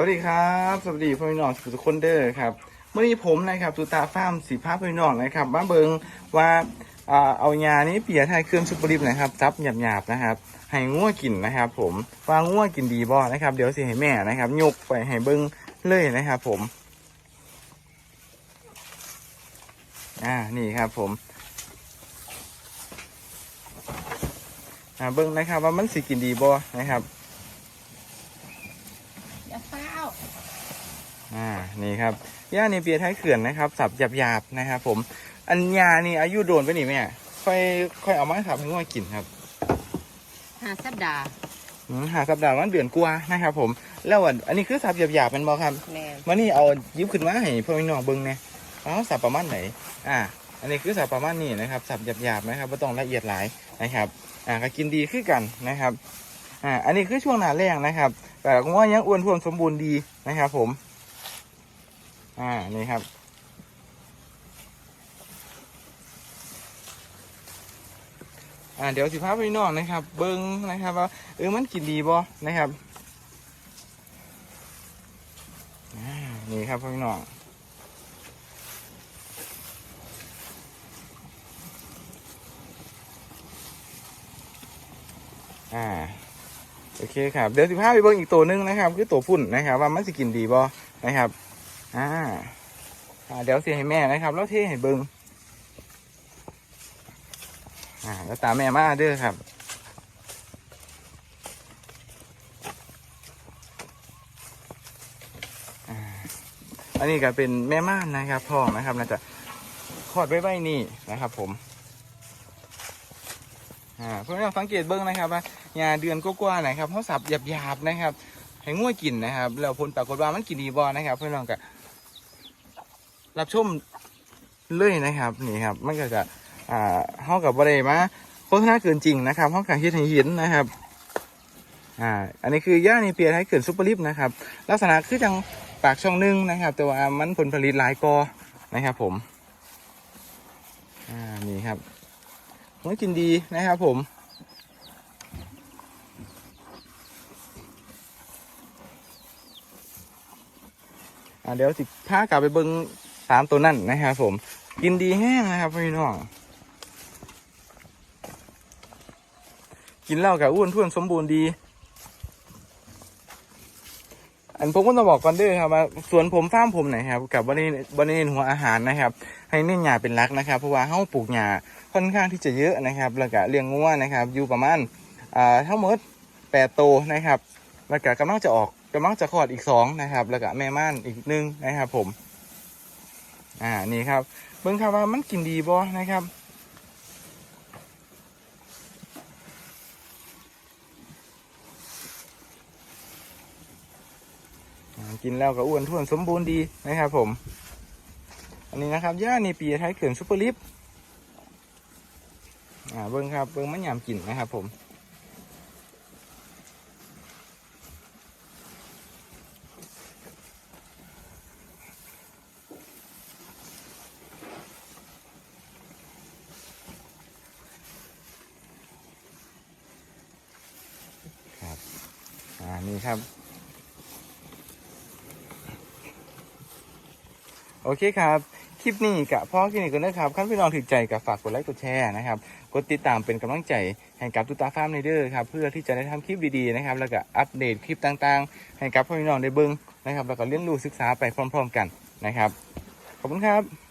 วัสดีครับ สวัสดีพ่อพี่น้องทุกคนเด้อครับเมื่อนี้ผมนะครับตูตาฟาร์มสีภาพพ่อพี่น้องนะครับมาเบิงว่าเอายานี้เปียไทยเครื่องซุปเปอร์ลิฟนะครับซับหยาบๆนะครับให้งัวกินนะครับ ผมว่างัวกินดีบ่นะครับเดี๋ยวสิให้แม่นะครับยกไปให้เบิงเลยนะครับ ผมอ่านี่ครับผมอ่าเบิ้งนะครับ ว่ามันสิกินดีบ่นะครับ อย่าเฝ้า อ่านี่ครับย่านี่เปียท้ายเขื่อนนะครับ สับหยาบๆนะครับผมอันยานี่อายุโดนไปนี่แม่ค่อยค่อยเอามาสับให้ว่ากินครับหาสัปดาห์อืมหาสัปดาห์วันเดือนกว่านะครับ ผม แล้วอันอันนี้คือสับหยาบๆแมันบอครับแม่นวันนี้เอายิบขึ้นมาให้พ่อพี่น้องเบิ้งเนี่ยเอาสับประมาณไหนอ่า อันนี้คือสับประมาณนี้นะครับ สับหยาบๆนะครับไม่ต้องละเอียดหลายนะครับ อ่าก็กินดีขึ้นกันนะครับอ่าอันนี้คือช่วงหนาแรงนะครับ แต่ก็ว่ายังอ้วนท้วนสมบูรณ์ดีนะครับ ผม อ่า นี่ครับ อ่า เดี๋ยวสิพาพี่น้องนะครับ เบิ้งนะครับว่าเออมันกินดีบ่นะครับ อ่า นี่ครับพี่น้องอ่าโอเคครับเดี๋ยวสิพาไปเบิ่งอีกตัวหนึงนะครับ คือตัวฝุ่นนะครับ ว่ามันสิกินดีบ่นะครับ อ่าเดี๋ยวเสิให้แม่นะครับ แล้วเทให้เบิงอ่าแล้วตามแม่มาเด้อครับอันนี้ก็เป็นแม่ม่านนะครับพ่อนะครับน่าจะคลอดไว้ไว้นี่นะครับผมอ่าเพื่อนๆสังเกตเบิ้งนะครับว่ายาเดือนก็กว่านะครับเขาสับหยาบๆนะครับให้ง่วยกินนะครับแล้วผลปรากฏว่ามันกินดีบอนะครับ เพื่อนๆก็ รับชมเลยนะครับ นี่ครับ มันก็จะอ่าเข้ากับบริมาโฆษณาเกินจริงนะครับเข้ากับเฮ็ดให้เห็นนะครับอ่าอันนี้คือย่านีเปียไทยเกินซุปเปอร์ลิฟนะครับ ลักษณะคือจังปากช่องหนึงนะครับ แต่ว่ามันผลผลิตหลายกอนะครับ ผมอ่านี่ครับมันกินดีนะครับ ผมอ่าเดี๋ยวสิพากลับไปเบิ้ง สามตัวนั่นนะครับผม กินดีแห้งนะครับพี่น้อง กินเหล้ากับอ้วนท้วนสมบูรณ์ดี อันผมก็ต้องบอกก่อนด้วยครับว่าสวนผมฟาร์มผมนครับกับบริเวณบริเวณหัวอาหารนะครับ ให้เน้นหญ้าเป็นหลักนะครับ เพราะว่าเฮาปลูกหญ้าค่อนข้างที่จะเยอะนะครับแล้วก็เลี้ยงงัวนะครับ อยู่ประมาณอ่าทั้งหมดแปดโตนะครับแล้วก็กำลังจะออกกำลังจะคลอดอีกสองนะครับ แล้วก็แม่ม่านอีกหนึ่งนะครับผม อ่านี่ครับ เบิ่งครับว่ามันกินดีบ่นะครับกินแล้วก็อ้วนท้วนสมบูรณ์ดีนะครับผม อันนี้นะครับย่านี่ปีไทยเขื่อนซุปเปอร์ลิฟอ่าเบิ้งครับเบิ้งมันยามกินนะครับผมานี่ครับ โอเคครับ คลิปนี้กับพ่อคลินิกกันนะครับขั้นพี่น้องถึงใจกับฝากกดไลค์กดแชร์นะครับ กดติดตามเป็นกำลังใจให้กับตุตาฟาร์มในเด้อครับ เพื่อที่จะได้ทำคลิปดีๆนะครับ แล้วก็อัปเดตคลิปต่างๆ ให้กับพ่อพี่น้องได้เบิ้งนะครับ แล้วก็เรียนรู้ศึกษาไปพร้อม ๆ กันนะครับ ขอบคุณครับ